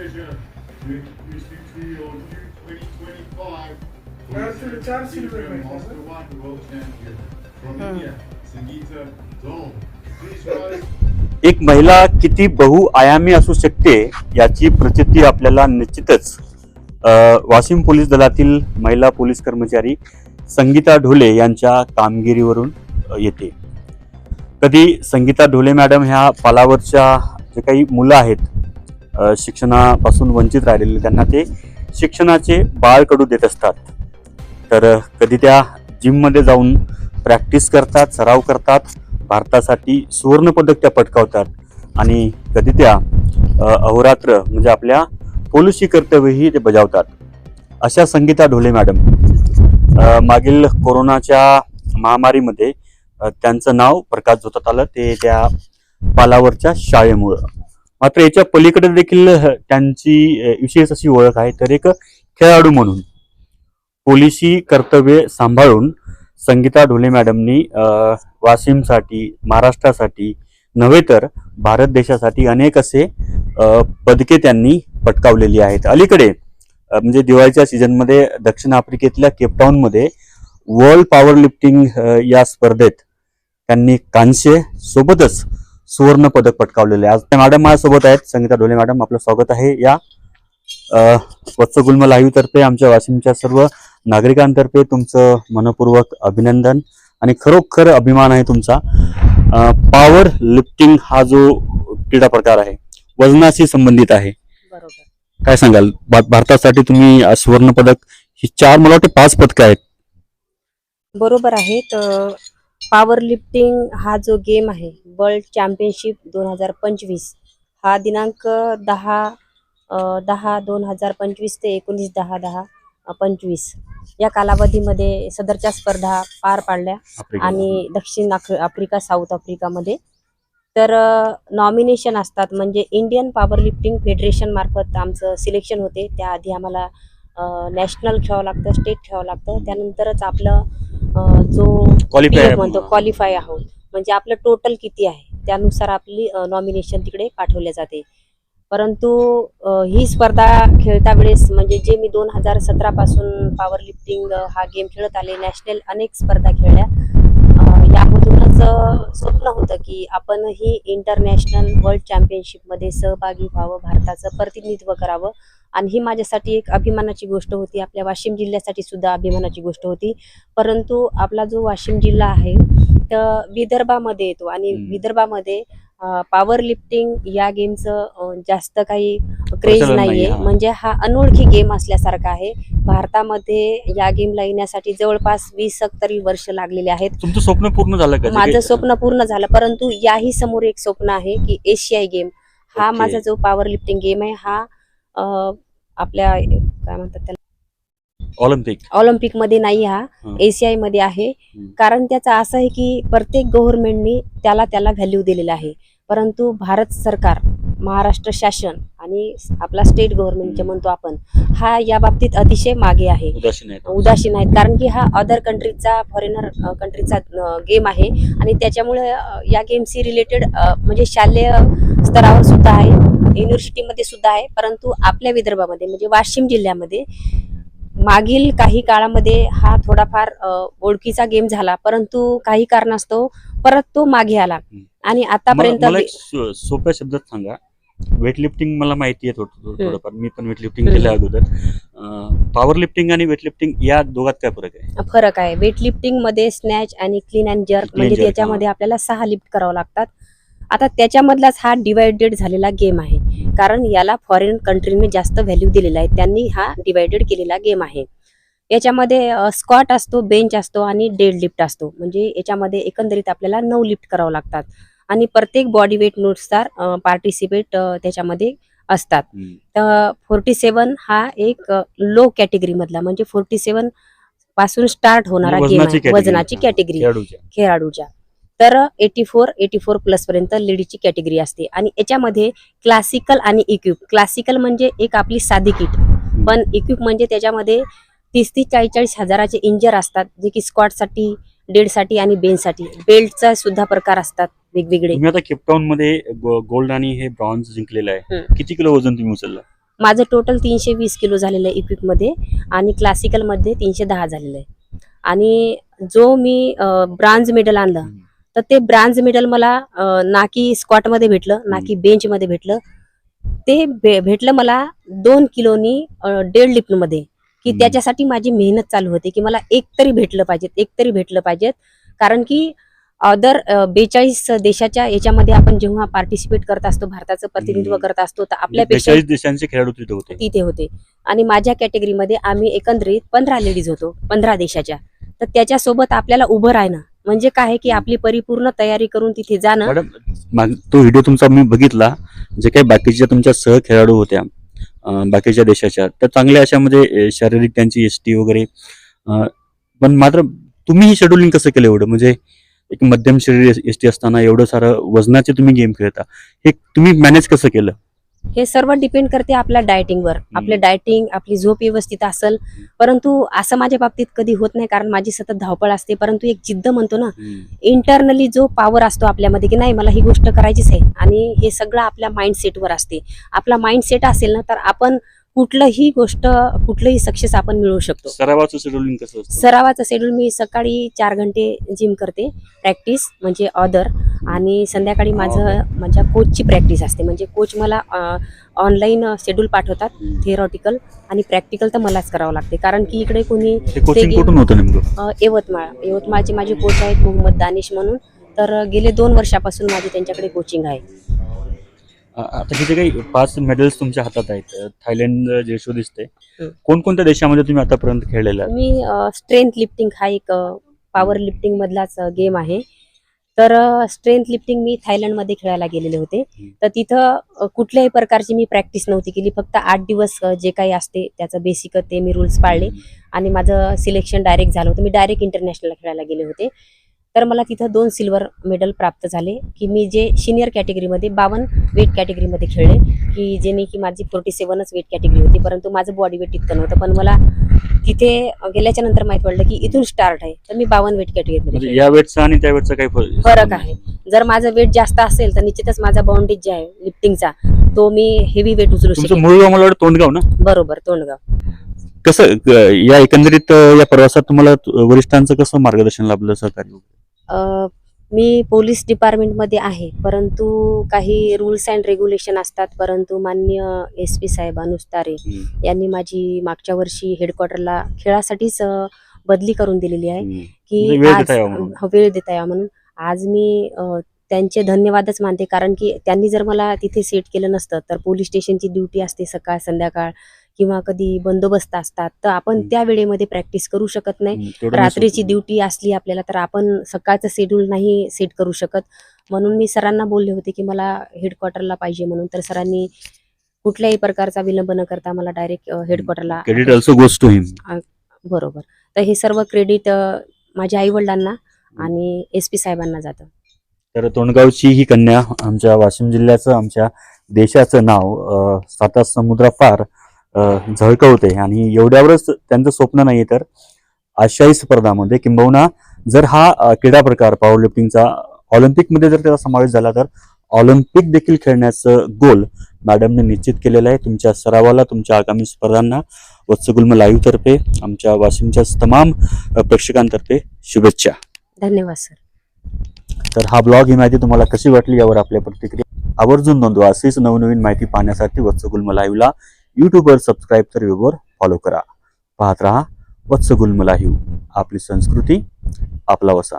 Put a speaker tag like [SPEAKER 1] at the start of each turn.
[SPEAKER 1] measure with Mr. Creel, New 2025.
[SPEAKER 2] एक महिला किती बहुआयामी असू शकते याची प्रचिती आपल्याला निश्चितच. वाशिम पोलीस दलातील महिला पोलीस कर्मचारी संगीता ढोले यांच्या कामगिरीवरून येते. कधी संगीता ढोले मॅडम ह्या पालावरच्या जे काही मुलं आहेत शिक्षणापासून वंचित राहिलेले त्यांना ते शिक्षणाचे बाळकडू देत असतात. तर कधी त्या जिममध्ये जाऊन प्रॅक्टिस करतात सराव करतात भारतासाठी सुवर्णपदक त्या पटकावतात. आणि कधी त्या अहोरात्र म्हणजे आपल्या पोलिसी कर्तव्यही ते बजावतात. अशा संगीता ढोले मॅडम. मागील कोरोनाच्या महामारीमध्ये त्यांचं नाव प्रकाश जोतात आलं. ते त्या पालावरच्या शाळेमुळं. मात्र याच्या पलीकडे देखील त्यांची विशेष अशी ओळख आहे. तर एक खेळाडू म्हणून पोलिसी कर्तव्य सांभाळून संगीता ढोले मॅडमनी वाशिमसाठी महाराष्ट्रासाठी नव्हे तर भारत देशासाठी अनेक असे पदके त्यांनी पटकावलेली आहेत. अलीकडे म्हणजे दिवाळीच्या सीझनमध्ये दक्षिण आफ्रिकेतल्या केपटाऊनमध्ये वर्ल्ड पॉवर लिफ्टिंग या स्पर्धेत त्यांनी कांस्य सोबतच सुवर्ण पदक पटकावलेले. आज त्या मॅडम माझ्यासोबत आहेत. संगीता ढोले मॅडम आपलं स्वागत आहे. या अ, स्वच्छ गुल्म लाईव्ह तर्फे आमच्या वाशिमच्या सर्व नागरिकांतर्फे तुमचं मनपूर्वक अभिनंदन आणि खरोखर अभिमान आहे तुमचा. पॉवर लिफ्टिंग हा जो क्रीडा प्रकार आहे वजनाशी संबंधित आहे.
[SPEAKER 3] बरोबर.
[SPEAKER 2] काय सांगाल? भारतासाठी तुम्ही सुवर्ण पदक ही चार मला वाटते पाच पदकं आहेत.
[SPEAKER 3] बरोबर आहे तर पॉवर लिफ्टिंग हा जो गेम आहे वर्ल्ड चॅम्पियनशिप दोन हजार पंचवीस. हा दिनांक दहा दहा दोन हजार पंचवीस ते एकोणीस दहा दहा पंचवीस. या कालावधीमध्ये सदरच्या स्पर्धा पार पाडल्या. आणि दक्षिण आफ्रि- आफ्रिका साऊथ आफ्रिकामध्ये. तर नॉमिनेशन असतात म्हणजे इंडियन पॉवर लिफ्टिंग फेडरेशन मार्फत आमचं सिलेक्शन होते. त्याआधी आम्हाला नॅशनल खेळावं लागतं स्टेट खेळावं लागतं. त्यानंतरच आपलं जो म्हणतो क्वालिफाय आहोत. म्हणजे आपलं टोटल किती आहे? त्यानुसार आपली नॉमिनेशन तिकडे पाठवले जाते. परंतु ही स्पर्धा खेळता वेळेस म्हणजे जे मी दोन हजार सतरा पासून पॉवर लिफ्टिंग हा गेम खेळत आले नॅशनल अनेक स्पर्धा खेळल्या. यामधून अ, स्वप्न होतं की आपणही इंटरनॅशनल वर्ल्ड चॅम्पियनशिपमध्ये सहभागी व्हावं भारताचं प्रतिनिधित्व करावं. आणि ही माझ्यासाठी एक अभिमानाची गोष्ट होती. आपल्या वाशिम जिल्ह्यासाठी सुद्धा अभिमानाची गोष्ट होती. परंतु आपला जो वाशिम जिल्हा आहे तर विदर्भामध्ये येतो. आणि. विदर्भामध्ये पॉवर लिफ्टिंग या गेमचं जास्त काही क्रेज नाहीये. म्हणजे हा अनोळखी गेम असल्यासारखा आहे. भारतामध्ये या गेमला येण्यासाठी जवळपास वीस तरी वर्ष लागलेले आहेत.
[SPEAKER 2] तुमचं स्वप्न पूर्ण झालं का
[SPEAKER 3] माझं स्वप्न पूर्ण झालं. परंतु याही समोर एक स्वप्न आहे की एशियाई गेम हा. माझा जो पॉवर लिफ्टिंग गेम आहे हा आपल्या काय म्हणतात त्याला?
[SPEAKER 2] ऑलिम्पिक
[SPEAKER 3] ऑलिम्पिकमध्ये नाही हा. एसीआयमध्ये आहे. कारण त्याचं असं आहे की प्रत्येक गव्हर्नमेंटनी त्याला त्याला व्हॅल्यू दिलेला आहे. परंतु भारत सरकार महाराष्ट्र शासन आणि आपला स्टेट गव्हर्नमेंट जे म्हणतो आपण हा या बाबतीत अतिशय मागे आहे.
[SPEAKER 2] उदासीन आहे
[SPEAKER 3] उदासीन आहेत कारण की हा अदर कंट्रीचा फॉरेनर कंट्रीचा गेम आहे. आणि त्याच्यामुळे या गेमशी रिलेटेड म्हणजे शालेय स्तरावर सुद्धा आहे. युनिव्हर्सिटीमध्ये सुद्धा आहे. परंतु आपल्या विदर्भामध्ये म्हणजे वाशिम जिल्ह्यामध्ये मागील काही काळामध्ये हा थोडाफार ओळखीचा गेम झाला. परंतु काही कारणास्तव परत तो मागे आला. आणि आतापर्यंत
[SPEAKER 2] मला एक सो- सोप्या शब्दात सांगा. वेट लिफ्टिंग मला माहिती आहे थोडं. थोडंफार. मी पण वेट लिफ्टिंग
[SPEAKER 3] हम्म.
[SPEAKER 2] केलं अगोदर. पॉवर लिफ्टिंग आणि वेट लिफ्टिंग या दोघात काय फरक आहे?
[SPEAKER 3] फरक आहे. वेट लिफ्टिंगमध्ये स्नॅच आणि क्लीन अँड जर्क
[SPEAKER 2] Clean
[SPEAKER 3] म्हणजे
[SPEAKER 2] jerk,
[SPEAKER 3] त्याच्यामध्ये आपल्याला सहा लिफ्ट करावं लागतात. आता त्याच्यामधलाच हा डिवायडेड झालेला गेम आहे. कारण याला फॉरेन कंट्रीने जास्त व्हॅल्यू दिलेला आहे. त्यांनी हा डिवायडेड केलेला गेम आहे. याच्यामध्ये स्कॉट असतो बेंच असतो आणि डेड लिफ्ट असतो. म्हणजे याच्यामध्ये एकंदरीत आपल्याला नऊ लिफ्ट करावं लागतात. आणि प्रत्येक बॉडी वेटनुसार पार्टिसिपेट त्याच्यामध्ये असतात. तर फोर्टी सेवन हा एक लो कॅटेगरी मधला म्हणजे फोर्टी सेवनपासून स्टार्ट होणारा
[SPEAKER 2] म्हणजे
[SPEAKER 3] गेम
[SPEAKER 2] वजनाची category.
[SPEAKER 3] वजनाची कॅटेगरी
[SPEAKER 2] खेळाडूच्या.
[SPEAKER 3] तर eighty four eighty four plus पर्यंत लेडीची कॅटेगरी असते. आणि याच्यामध्ये क्लासिकल आणि इक्विप क्लासिकल म्हणजे एक आपली साधी किट पण इक्विप म्हणजे त्याच्यामध्ये तीस तीस चाळीस चाळीस हजाराचे इंजर असतात जे की स्क्वॉटसाठी डेडसाठी आणि बेनसाठी. बेल्टचा सुद्धा प्रकार असतात वेगवेगळे.
[SPEAKER 2] तुम्ही आता केपटाऊन मध्ये गोल्ड आणि हे ब्रॉन्झ जिंकलेलं आहे.
[SPEAKER 3] हम्म.
[SPEAKER 2] किती किलो वजन तुम्ही उचललं?
[SPEAKER 3] माझं टोटल तीनशे वीस किलो झालेलं आहे इक्विकमध्ये आणि क्लासिकलमध्ये तीनशे दहा झालेलं आहे. आणि जो मी ब्रांज मेडल आणलं तर ते ब्रांज मेडल मला अं, ना की स्क्वॉटमध्ये भेटलं ना की बेंचमध्ये भेटलं. ते भे- भेटलं मला दोन किलोनी डेड लिफ्टमध्ये की. त्याच्यासाठी माझी मेहनत चालू होती की मला एक तरी भेटलं पाहिजेत एक तरी भेटलं पाहिजेत. कारण की अदर बेचाळीस देशाच्या याच्यामध्ये आपण जेव्हा पार्टिसिपेट करत असतो भारताचं प्रतिनिधित्व. करत असतो तर आपल्यापेक्षा
[SPEAKER 2] बेचाळीस देशांचे खेळाडू तिथे होते.
[SPEAKER 3] तिथे होते. आणि माझ्या कॅटेगरीमध्ये आम्ही एकंदरीत पंधरा लेडीज होतो पंधरा देशाच्या. तर त्याच्यासोबत आपल्याला उभं राहणं म्हणजे काय की आपली परिपूर्ण तयारी करून तिथे जाणं.
[SPEAKER 2] तो व्हिडिओ तुमचा मी बघितला. जे काही बाकीच्या तुमच्या सह खेळाडू होत्या बाकीच्या देशाच्या. तर चांगल्या अशामध्ये म्हणजे शारीरिक त्यांची एस टी वगैरे. पण मात्र तुम्ही ही शेड्युलिंग कसं केलं एवढं? म्हणजे एक मध्यम शरीर एस टी असताना एवढं सारं वजनाचे तुम्ही गेम खेळता. हे तुम्ही मॅनेज कसं केलं?
[SPEAKER 3] हे सर्व डिपेंड करते आपल्या डायटिंगवर आपले डायटिंग आपली झोप व्यवस्थित असेल परंतु असं माझ्या बाबतीत कधी होत नाही कारण माझी सतत धावपळ असते परंतु एक जिद्द म्हणतो ना इंटरनली जो पॉवर असतो आपल्यामध्ये की नाही मला ही गोष्ट करायचीच आहे. आणि हे सगळं आपल्या माइंडसेटवर असते. आपला माइंडसेट असेल ना तर आपण कुठलंही गोष्ट कुठलंही सक्सेस आपण मिळवू शकतो.
[SPEAKER 2] सरावाचं शेड्युलिंग कसं असतं?
[SPEAKER 3] सरावाचं शेड्यूल मी सकाळी चार घंटे जिम करते. प्रॅक्टिस म्हणजे ऑदर आणि संध्याकाळी माझं माझ्या कोचची प्रॅक्टिस असते. म्हणजे कोच मला ऑनलाईन शेड्यूल पाठवतात थिअरॉटिकल आणि प्रॅक्टिकल तर मलाच करावं लागते. कारण की इकडे कोणी
[SPEAKER 2] ते कोचिंग
[SPEAKER 3] ते-
[SPEAKER 2] कुठून होतं नेमकं?
[SPEAKER 3] अ, यवतमाळ. यवतमाळचे माझे कोच आहेत मोहम्मद दानिश म्हणून. तर गेले दोन वर्षापासून माझी त्यांच्याकडे कोचिंग आहे.
[SPEAKER 2] आता हे जे काही पाच मेडल्स तुमच्या हातात आहेत. थायलंड जे शो दिसते
[SPEAKER 3] हं.
[SPEAKER 2] कोणकोणत्या देशामध्ये तुम्ही आतापर्यंत खेळलेला आहात?
[SPEAKER 3] मी स्ट्रेंथ लिफ्टिंग हा एक पॉवर लिफ्टिंग मधलाच गेम आहे. तर स्ट्रेंथ लिफ्टिंग मी थायलंडमध्ये खेळायला गेलेले होते. तर तिथं अ, कुठल्याही प्रकारची मी प्रॅक्टिस नव्हती केली. फक्त आठ दिवस अ, जे काही असते त्याचं बेसिक ते मी रूल्स पाळले. आणि माझं सिलेक्शन डायरेक्ट झालं होतं. मी डायरेक्ट इंटरनॅशनल खेळायला गेले होते. तर मला तिथं दोन सिल्वर मेडल प्राप्त झाले की मी जे सिनियर कॅटेगरीमध्ये बावन्न वेट कॅटेगरीमध्ये खेळले की जेणे की माझी फोर्टी सेवनच वेट कॅटेगरी होती परंतु माझं बॉडी वेट इतकं नव्हतं. पण मला तिथे गेल्याच्यानंतर माहीत पडलं की इथून स्टार्ट आहे तर मी बावन्न वेट कॅटेगरीमध्ये खेळले.
[SPEAKER 2] या वेटचा आणि त्या वेटचा काही फरक
[SPEAKER 3] आहे. जर माझं वेट जास्त असेल तर निश्चितच माझा बाउंडेज जे आहे लिफ्टिंगचा तो मी हेवी वेट उचलू
[SPEAKER 2] वाटतं तोंडगाव ना?
[SPEAKER 3] बरोबर तोंडगाव.
[SPEAKER 2] कसं या एकंदरीत या प्रवासात तुम्हाला वरिष्ठांचं कसं मार्गदर्शन लाभलं सहकार्य
[SPEAKER 3] मी पोलीस डिपार्टमेंटमध्ये आहे परंतु काही रूल्स अँड रेग्युलेशन असतात परंतु मान्य एस पी साहेब अनुस्तारे यांनी माझी मागच्या वर्षी हेडक्वार्टरला खेळासाठीच बदली करून दिलेली आहे की
[SPEAKER 2] म्हणजे वेळ
[SPEAKER 3] आज
[SPEAKER 2] देता यावा म्हणून.
[SPEAKER 3] हो, वेळ देता यावा म्हणून. आज मी त्यांचे धन्यवादच मानते कारण की त्यांनी जर मला तिथे सेट केलं नसतं तर पोलीस स्टेशनची ड्युटी असते सकाळ संध्याकाळ किंवा कधी बंदोबस्त असतात तर आपण. त्या वेळेमध्ये प्रॅक्टिस करू शकत नाही. रात्रीची. ड्युटी असली आपल्याला तर आपण सकाळचं शेड्यूल नाही सेट करू शकत. म्हणून मी सरांना बोलले होते की मला हेडक्वार्टरला पाहिजे म्हणून तर सरांनी कुठल्याही प्रकारचा विलंब न करता मला direct हेडक्वार्टरला
[SPEAKER 2] credit also goes to him
[SPEAKER 3] बरोबर. तर हे सर्व क्रेडिट माझ्या आईवडिलांना आणि एस पी साहेबांना जातं.
[SPEAKER 2] तर तोंडगावची ही कन्या आमच्या वाशिम जिल्ह्याचं आमच्या देशाचं नाव अ, साता समुद्रापार झळकवते. आणि एवढ्यावरच त्यांचं स्वप्न नाही तर आशियाई स्पर्धामध्ये किंबहुना जर हा क्रीडा प्रकार पॉवर लिफ्टिंगचा ऑलिम्पिकमध्ये जर त्याचा समावेश झाला तर ऑलिम्पिक देखील खेळण्याचं गोल मॅडमने निश्चित केलेलं आहे. तुमच्या सरावाला तुमच्या आगामी स्पर्धांना वत्सगुल्म लाईव्ह तर्फे आमच्या वाशिमच्या तमाम प्रेक्षकांतर्फे शुभेच्छा.
[SPEAKER 3] धन्यवाद सर.
[SPEAKER 2] तर हा ब्लॉग ही माहिती तुम्हाला कशी वाटली यावर आपल्या प्रतिक्रिया. आवर्जून नोंदवा. अशीच नवनवीन माहिती पाहण्यासाठी वत्सगुल्म लाईव्हला यूट्यूबवर सबस्क्राईब तर वेबवर फॉलो करा. पाहत रहा वत्सगुल्म लाईव्ह आपली संस्कृती आपला वसा.